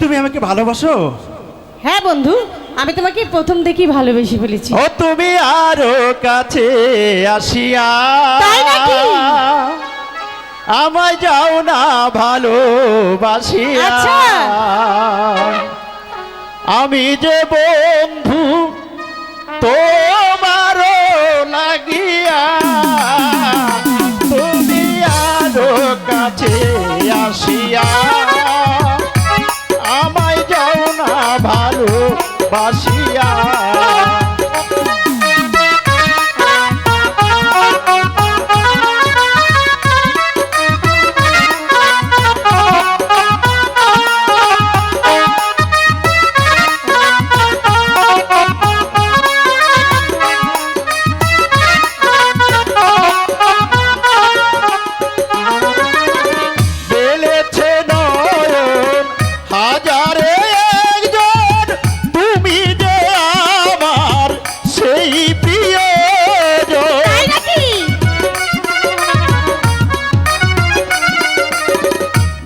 তুমি আমাকে ভালোবাসো? হ্যাঁ বন্ধু আমি তোমাকে প্রথম দেখি ভালোবেসে ফেলেছি। ও তুমি আরও কাছে আসিয়া তাই নাকি? আমায় যাও না ভালোবাসিয়া। আচ্ছা। আমি যে বন্ধু তোমারও লাগিয়া। তুমি আরও কাছে আসিয়া। ভালোবাসিয়া।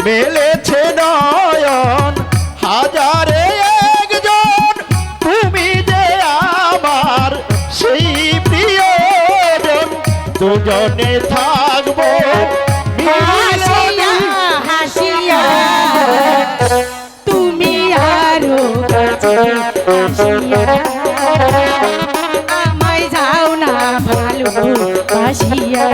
মেলেছে নয়ন, হাজারে একজন। তুমি যে আমার সেই প্রিয়জন দুজনে থাকব হাসিয়া তুমি আরও আমায় যাও না ভালো হাসিয়া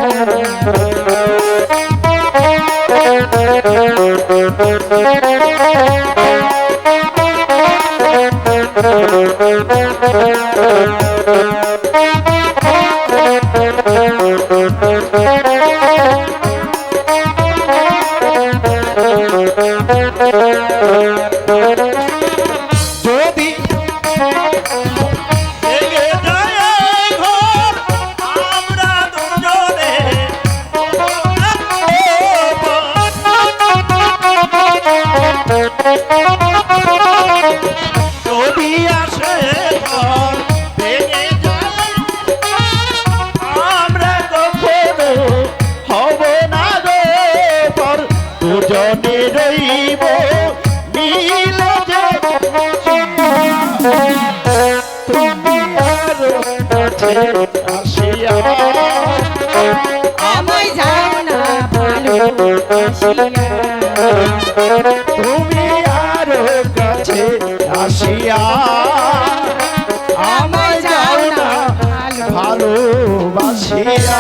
যদি আসিয়া আমায় যাও না ভালো তুমি আমায় যাও না ভালোবাসিয়া।